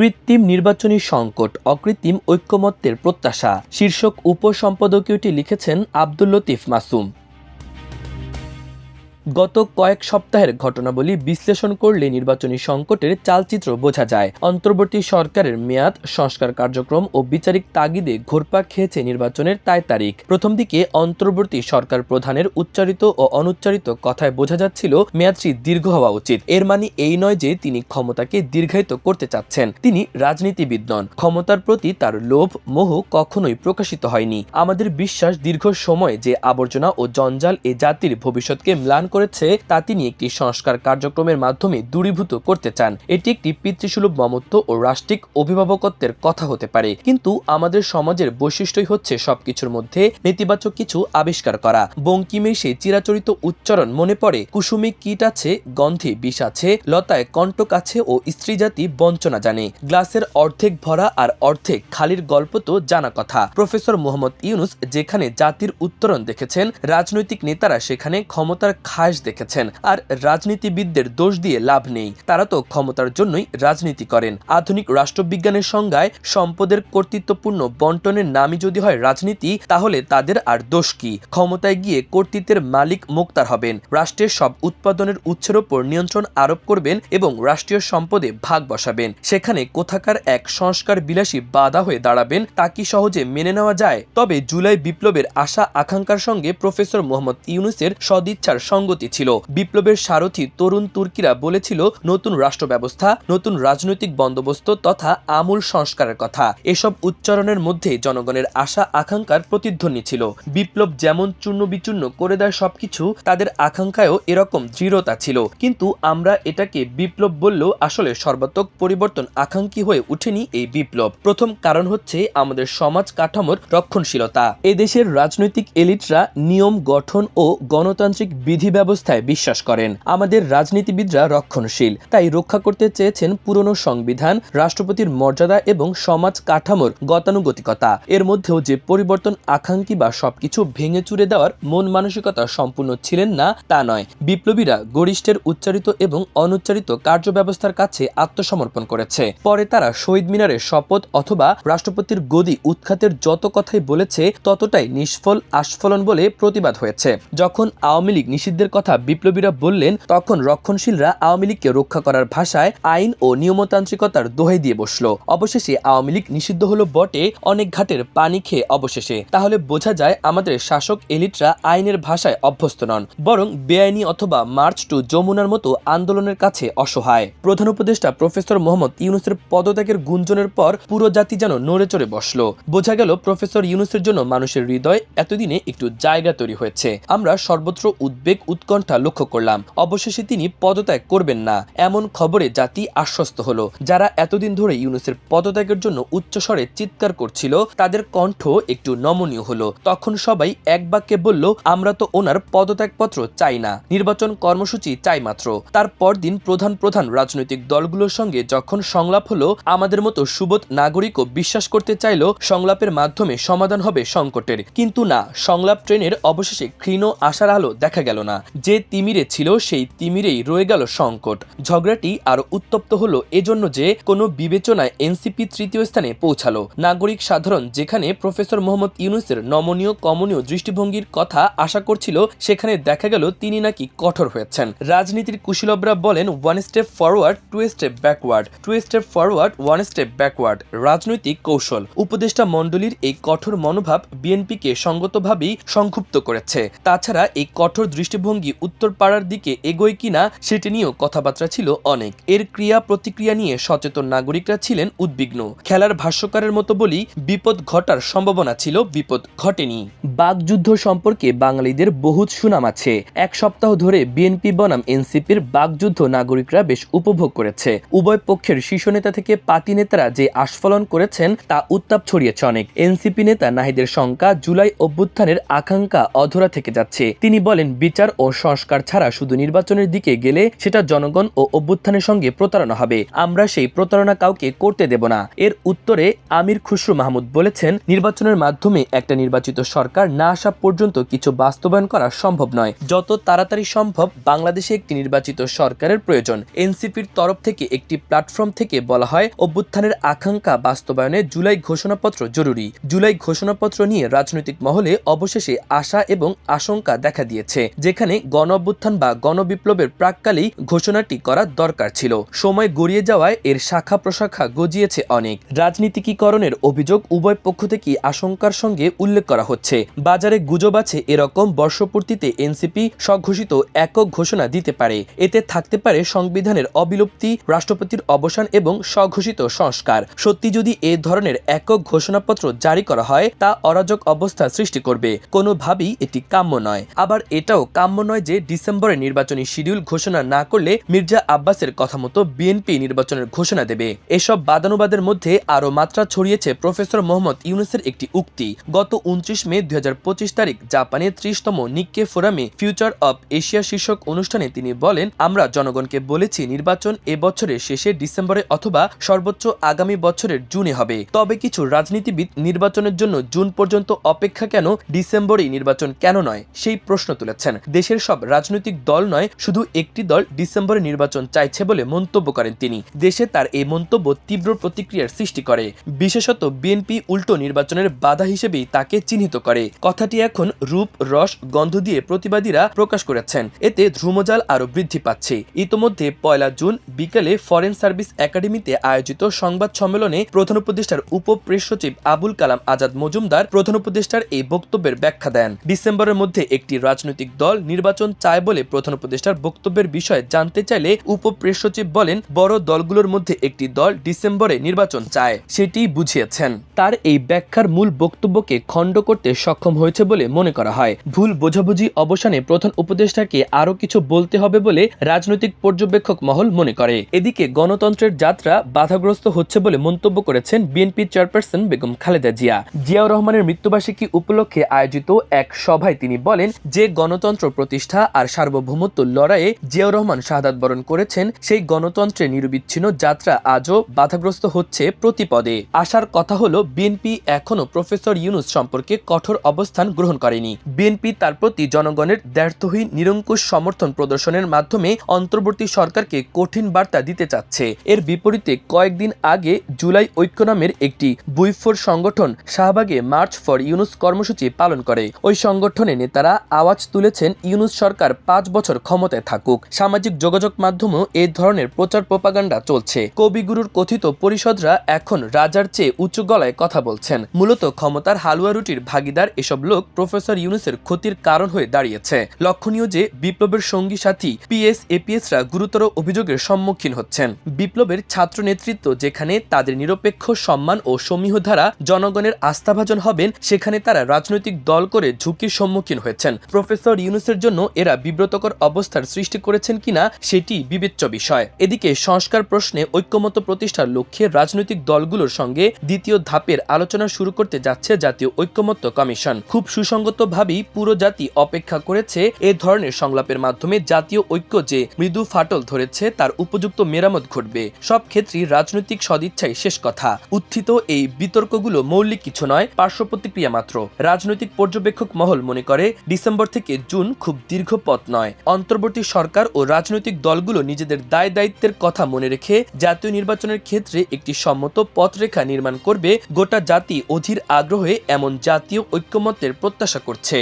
কৃত্রিম নির্বাচনী সংকট অকৃত্রিম ঐক্যমত্যের প্রত্যাশা। শীর্ষক উপসম্পাদকীয়টি লিখেছেন আব্দুল লতিফ মাসুম। গত কয়েক সপ্তাহের ঘটনাবলী বিশ্লেষণ করলে নির্বাচনী সংকটের চালচিত্র বোঝা যায়। অন্তর্বর্তী সরকারের মেয়াদ, সংস্কার কার্যক্রম ও বিচারিক তাগিদে ঘোরপাক খেয়েছে নির্বাচনের তাই তারিখ। প্রথম দিকে অন্তর্বর্তী সরকার প্রধানের উচ্চারিত ও অনুচ্চারিত কথায় বোঝা যাচ্ছিল, মেয়াদটি দীর্ঘ হওয়া উচিত। এর মানে এই নয় যে তিনি ক্ষমতাকে দীর্ঘায়িত করতে চাচ্ছেন। তিনি রাজনীতিবিদ নন। ক্ষমতার প্রতি তার লোভ, মোহ কখনোই প্রকাশিত হয়নি। আমাদের বিশ্বাস দীর্ঘ সময় যে আবর্জনা ও জঞ্জাল এ জাতির ভবিষ্যৎকে ম্লান করেছে তা তিনি একটি সংস্কার কার্যক্রমের মাধ্যমে দূরীভূত করতে চান। এটি একটি পিতৃসুলভ মমত্ব ও রাষ্ট্রিক অভিভাবকত্বের কথা হতে পারে। কিন্তু আমাদের সমাজের বৈশিষ্ট্যই হচ্ছে সবকিছুর মধ্যে নেতিবাচক কিছু আবিষ্কার করা। বঙ্কিমের সেই চিরাচরিত উচ্চারণ মনে পড়ে, কুসুমে কীট আছে, গন্ধে বিষ আছে, লতায় কণ্টক আছে ও স্ত্রীজাতি বঞ্চনা জানে। গ্লাসের অর্ধেক ভরা আর অর্ধেক খালির গল্প তো জানা কথা। প্রফেসর মোহাম্মদ ইউনুস যেখানে জাতির উত্তরণ দেখেছেন, রাজনৈতিক নেতারা সেখানে ক্ষমতার খাস দেখেছেন, আর রাজনীতিবিদদের দোষ দিয়ে লাভ নেই। তারা তো ক্ষমতার জন্যই রাজনীতি করেন। আধুনিক রাষ্ট্রবিজ্ঞানের সংজ্ঞায় সম্পদের কর্তৃত্বপূর্ণ বন্টনের নামই যদি হয় রাজনীতি, তাহলে তাদের আর দোষ কি? ক্ষমতায় গিয়ে কর্তৃত্বের মালিক মোক্তার হবেন। রাষ্ট্রের সব উৎপাদনের উৎসের ওপর নিয়ন্ত্রণ আরোপ করবেন এবং রাষ্ট্রীয় সম্পদে ভাগ বসাবেন। সেখানে কোথাকার এক সংস্কার বিলাসী বাধা হয়ে দাঁড়াবেন, তা কি সহজে মেনে নেওয়া যায়? তবে জুলাই বিপ্লবের আশা আকাঙ্ক্ষার সঙ্গে প্রফেসর মোহাম্মদ ইউনুসের সদিচ্ছার সঙ্গতি ছিল। বিপ্লবের সারথি তরুণ তুর্কিরা বলেছিল, নতুন রাষ্ট্র ব্যবস্থা নতুন রাজনৈতিক বন্দোবস্ত তথা আমূল সংস্কারের কথা। এসব উচ্চারণের মধ্যে জনগণের আশা, আকাঙ্ক্ষার প্রতিধ্বনি ছিল। বিপ্লব যেমন চূর্ণ বিচূর্ণ করে দেয় সবকিছু, তাদের আকাঙ্ক্ষায়ও এরকম দৃঢ়তা ছিল। কিন্তু আমরা এটাকে বিপ্লব বললেও আসলে সর্বাত্মক পরিবর্তন আকাঙ্ক্ষী হয়ে উঠেনি এই বিপ্লব। প্রথম কারণ হচ্ছে আমাদের সমাজ কাঠামোর রক্ষণশীলতা। এদেশের রাজনৈতিক এলিটরা নিয়ম, গঠন ও গণতান্ত্রিক বিধি ব্যবস্থায় বিশ্বাস করেন। আমাদের রাজনীতিবিদরা রক্ষণশীল, তাই রক্ষা করতে চেয়েছেন পুরনো সংবিধান, রাষ্ট্রপতির মর্যাদা এবং সমাজ কাঠামোর গতানুগতিকতা। এর মধ্যেও যে পরিবর্তন আকাঙ্ক্ষী বা সবকিছু ভেঙে চুরে দেওয়ার মন মানসিকতা সম্পূর্ণ ছিলেন না, তা নয়। বিপ্লবীরা গরিষ্ঠের উচ্চারিত এবং অনুচ্চারিত কার্য ব্যবস্থার কাছে আত্মসমর্পণ করেছে। পরে তারা শহীদ মিনারের শপথ অথবা রাষ্ট্রপতির গদি উৎখাতের যত কথাই বলেছে, ততটাই নিষ্ফল আস্ফলন বলে প্রতিবাদ হয়েছে। যখন আওয়ামী লীগ নিষিদ্ধের কথা বিপ্লবীরা বললেন, তখন রক্ষণশীলরা আওয়ামী লীগকে রক্ষা করার ভাষায় আইন ও নিয়মতান্ত্রিকতার দোহাই দিয়ে বসল। অবশেষে আওয়ামী লীগ নিষিদ্ধ হলো বটে, অনেক ঘাটের পানি খেয়ে অবশেষে। তাহলে বোঝা যায় আমাদের শাসক এলিটরা আইনের ভাষায় অভ্যস্ত নন, বরং বেআইনি অথবা মার্চ টু যমুনার মতো আন্দোলনের কাছে অসহায়। প্রধান উপদেষ্টা প্রফেসর মোহাম্মদ ইউনুসের পদত্যাগের গুঞ্জনের পর পুরো জাতি যেন নড়ে চড়ে বসল। বোঝা গেল প্রফেসর ইউনুসের জন্য মানুষের হৃদয় এতদিনে একটু জায়গা তৈরি হয়েছে। আমরা সর্বত্র উদ্বেগ উৎকণ্ঠা লক্ষ্য করলাম। অবশেষে তিনি পদত্যাগ করবেন না। এমন খবরে জাতি আশ্বস্ত হলো। যারা এতদিন ধরে ইউনুসের পদত্যাগের জন্য উচ্চস্বরে চিৎকার করছিল, তাদের কণ্ঠ একটু নমনীয় হলো। তখন সবাই এক বাক্যে বলল, আমরা তো ওনার পদত্যাগপত্র চাই না। নির্বাচন কর্মসূচি চাই মাত্র। তার পরদিন প্রধান প্রধান রাজনৈতিক দলগুলোর সঙ্গে যখন সংলাপ হলো, আমাদের মতো সুবোধ নাগরিকও বিশ্বাস করতে চাইল, সংলাপের মাধ্যমে সমাধান হবে সংকটের। কিন্তু না, সংলাপ ট্রেনের অবশেষে ক্ষীণ আশার আলো দেখা গেল না। যে তিমিরে ছিল সেই তিমিরেই রয়ে গেল সংকট। ঝগড়াটি আরও উত্তপ্ত হলো এজন্য যে কোনো বিবেচনায় এনসিপি তৃতীয় স্থানে পৌঁছালো। নাগরিক সাধারণ যেখানে প্রফেসর মোহাম্মদ ইউনুসের নমনীয় কমনীয় দৃষ্টিভঙ্গির কথা আশা করছিল, সেখানে দেখা গেল তিনি নাকি কঠোর হয়েছেন। রাজনীতির কুশীলবরা বলেন one step forward two step backward two step forward one step backward রাজনৈতিক কৌশল। উপদেষ্টা মণ্ডলীর এই কঠোর মনোভাব বিএনপিকে সঙ্গতভাবেই সংক্ষুব্ধ করেছে। তাছাড়া এই কঠোর দৃষ্টিভঙ্গি উত্তর পাড়ার দিকে এগোয় কিনা সেটি নিয়েও কথাবার্তা ছিল অনেক। এর ক্রিয়া প্রতিক্রিয়া নিয়ে সচেতন নাগরিকরা ছিলেন উদ্বিগ্ন। খেলার ভাষ্যকারের মতো বলি, বিপদ ঘটার সম্ভাবনা ছিল, বিপদ ঘটেনি। বাগযুদ্ধ সম্পর্কে বাঙালিদের বহুত সুনাম আছে। এক সপ্তাহ ধরে বিএনপি বনাম এনসিপির বাগযুদ্ধ নাগরিকরা বেশ উপভোগ করেছে। উভয় পক্ষের শীর্ষ নেতা থেকে পাতি নেতারা যে আস্ফলন করেছেন, তা উত্তাপ ছড়িয়েছে অনেক। এনসিপি নেতা নাহিদের শঙ্কা জুলাই অভ্যুত্থানের আকাঙ্ক্ষা অধরা থেকে যাচ্ছে। তিনি বলেন, বিচার ও সংস্কার ছাড়া শুধু নির্বাচনের দিকে গেলে সেটা জনগণ ও অভ্যুত্থানের সঙ্গে প্রতারণা হবে। আমরা সেই প্রতারণা কাউকে করতে দেব না। এর উত্তরে আমির খুসরু মাহমুদ বলেছেন, নির্বাচনের মাধ্যমে একটা নির্বাচিত সরকার না আসা পর্যন্ত কিছু বাস্তবায়ন করা সম্ভব নয়। যত তাড়াতাড়ি সম্ভব বাংলাদেশে একটি নির্বাচিত সরকারের প্রয়োজন। এনসিপির তরফ থেকে একটি প্ল্যাটফর্ম থেকে বলা হয়, অভ্যুত্থানের আকাঙ্ক্ষা বাস্তবায়নে জুলাই ঘোষণাপত্র জরুরি। জুলাই ঘোষণাপত্র নিয়ে রাজনৈতিক মহলে অবশেষে আশা এবং আশঙ্কা দেখা দিয়েছে, যেখানে গণ অভ্যুত্থান বা গণবিপ্লবের প্রাককালেই ঘোষণাটি করা দরকার ছিল। সময় গড়িয়ে যাওয়ায় এর শাখা প্রশাখা গজিয়েছে অনেক। রাজনীতিকীকরণের অভিযোগ উভয় পক্ষ থেকেই আশঙ্কার সঙ্গে উল্লেখ করা হচ্ছে। বাজারে গুজব আছে এরকম বর্ষপূর্তিতে এনসিপি স্বঘোষিত একক ঘোষণা দিতে পারে। এতে থাকতে পারে সংবিধানের অবিলুপ্তি, রাষ্ট্রপতির অবসান এবং স্বঘোষিত সংস্কার। সত্যি যদি এ ধরনের একক ঘোষণাপত্র জারি করা হয়, তা অরাজক অবস্থা সৃষ্টি করবে। কোনোভাবেই এটি কাম্য নয়। আবার এটাও কাম্য নয় যে ডিসেম্বরে নির্বাচনী শিডিউল ঘোষণা না করলে মির্জা আব্বাসের কথা মতো বিএনপি নির্বাচনের ঘোষণা দেবে। এসব বাদানুবাদের মধ্যে আরও মাত্রা ছড়িয়েছে প্রফেসর মোহাম্মদ ইউনুসের একটি উক্তি। গত উনত্রিশ মে দুই তারিখ জাপানের ত্রিশতম নিক্কে ফোরামে ফিউচার অব এশিয়া শীর্ষক অনুষ্ঠানে তিনি বলেন, আমরা জনগণকে বলেছি নির্বাচন এ বছরের শেষে ডিসেম্বরে অথবা সর্বোচ্চ আগামী বছরের জুনে হবে। তবে কিছু রাজনীতিবিদ নির্বাচনের জন্য জুন পর্যন্ত অপেক্ষা কেন ডিসেম্বরেই নির্বাচন কেন নয়? সেই প্রশ্ন তুলেছেন। দেশের সব রাজনৈতিক দল নয়, শুধু একটি দল ডিসেম্বরে নির্বাচন চাইছে বলে মন্তব্য করেন তিনি। দেশে তার এই মন্তব্য তীব্র প্রতিক্রিয়ার সৃষ্টি করে। বিশেষত বিএনপি উল্টো নির্বাচনের বাধা হিসেবেই তাকে চিহ্নিত করে। কথাটি এখন রূপ, রস, গন্ধ দিয়ে প্রতিবাদীরা প্রকাশ করেছেন। এতে ধ্রুমজাল আরও বৃদ্ধি পাচ্ছে। ইতোমধ্যে পয়লা জুন বিকেলে ফরেন সার্ভিস একাডেমিতে আয়োজিত সংবাদ সম্মেলনে প্রধান উপদেষ্টার উপ প্রেস সচিব আবুল কালাম আজাদ মজুমদার প্রধান উপদেষ্টার এই বক্তব্যের ব্যাখ্যা দেন। ডিসেম্বরের মধ্যে একটি রাজনৈতিক দল নির্বাচন চায় বলে প্রধান উপদেষ্টার বক্তব্যের বিষয়ে জানতে চাইলে উপ প্রেস সচিব বলেন, বড় দলগুলোর মধ্যে একটি দল ডিসেম্বরে নির্বাচন চায় সেটি বুঝিয়েছেন। তার এই ব্যাখ্যার মূল বক্তব্যকে খণ্ড করতে সক্ষম হয়েছে বলে মনে করা হয়। ভুল বোঝাবুঝি অবসানে প্রধান উপদেষ্টাকে আরও কিছু বলতে হবে বলে রাজনৈতিক পর্যবেক্ষক মহল মনে করে। এদিকে গণতন্ত্রের যাত্রা বাধাগ্রস্ত হচ্ছে বলে মন্তব্য করেছেন বিএনপি চেয়ারপারসন বেগম খালেদা জিয়া। জিয়াউর রহমানের মৃত্যুবার্ষিকী উপলক্ষে আয়োজিত এক সভায় তিনি বলেন, যে গণতন্ত্র প্রতিষ্ঠা আর সার্বভৌমত্ব লড়াইয়ে জিয়াউর রহমান শাহাদাত বরণ করেছেন, সেই গণতন্ত্রের নিরবিচ্ছিন্ন যাত্রা আজও বাধাগ্রস্ত হচ্ছে প্রতিপদে আসার কথা হলো, বিএনপি এখনও প্রফেসর ইউনুস সম্পর্কে কঠোর অবস্থান গ্রহণ করেনি। বিএনপি তার প্রতি জনগণের দ্ব্যর্থহীন, নিরঙ্কুশ সমর্থন প্রদর্শনের মাধ্যমে অন্তর্বর্তী সরকারকে কঠিন বার্তা দিতে চাচ্ছে। এর বিপরীতে কয়েকদিন আগে জুলাই ঐক্য নামের একটি বুইফোর সংগঠন শাহবাগে মার্চ ফর ইউনুস কর্মসূচি পালন করে। ওই সংগঠনের নেতারা আওয়াজ তুলেছেন ইউনুস সরকার পাঁচ বছর ক্ষমতায় থাকুক। সামাজিক যোগাযোগ মাধ্যমেও এই ধরনের প্রচার প্রপাগান্ডা চলছে। কবিগুরুর কথিত পরিষদরা এখন রাজার চেয়ে উঁচু গলায় কথা বলছেন। মূলত ক্ষমতার হালুয়া রুটির ভাগিদার এসব লোক প্রফেসর ইউনুসের ক্ষতির কারণ হয়ে দাঁড়িয়েছে। লক্ষণীয় যে, বিপ্লবের সঙ্গী সাথী পিএস এপিএসরা গুরুতর অভিযোগের সম্মুখীন হচ্ছেন। বিপ্লবের ছাত্র নেতৃত্ব যেখানে তাদের নিরপেক্ষ সম্মান ও সমীহ দ্বারা জনগণের আস্থাভাজন হবেন, সেখানে তারা রাজনৈতিক দল করে ঝুঁকির সম্মুখীন হয়েছেন। প্রফেসর ইউনুসের জন্য এরা বিব্রতকর অবস্থার সৃষ্টি করেছেন কিনা সেটি বিবেচ্য বিষয়। এদিকে সংস্কার প্রশ্নে ঐক্যমত প্রতিষ্ঠার লক্ষ্যে রাজনৈতিক দলগুলোর সঙ্গে দ্বিতীয় ধাপের আলোচনা শুরু করতে যাচ্ছে জাতীয় ঐক্যমত্য কমিশন। খুব সুসংগতভাবেই পুরো জাতি অপেক্ষা করেছে এ ধরনের সংলাপের মাধ্যমে জাতীয় ঐক্য যে মৃদু ফাটল ধরেছে তার উপযুক্ত মেরামত ঘটবে। সব ক্ষেত্রেই রাজনৈতিক সদিচ্ছাই শেষ কথা। উত্থিত এই বিতর্কগুলো মৌলিক কিছু নয়, পার্শ্ব প্রতিক্রিয়া মাত্র। রাজনৈতিক পর্যবেক্ষক মহল মনে করে, ডিসেম্বর থেকে জুন খুব দীর্ঘ পথ নয়। অন্তর্বর্তী সরকার ও রাজনৈতিক দলগুলো নিজেদের দায় দায়িত্বের কথা মনে রেখে জাতীয় নির্বাচনের ক্ষেত্রে একটি সম্মত পথরেখা নির্মাণ করবে। গোটা জাতি অধীর আগ্রহে এমন জাতীয় ঐক্যমত্যের প্রত্যাশা করছে।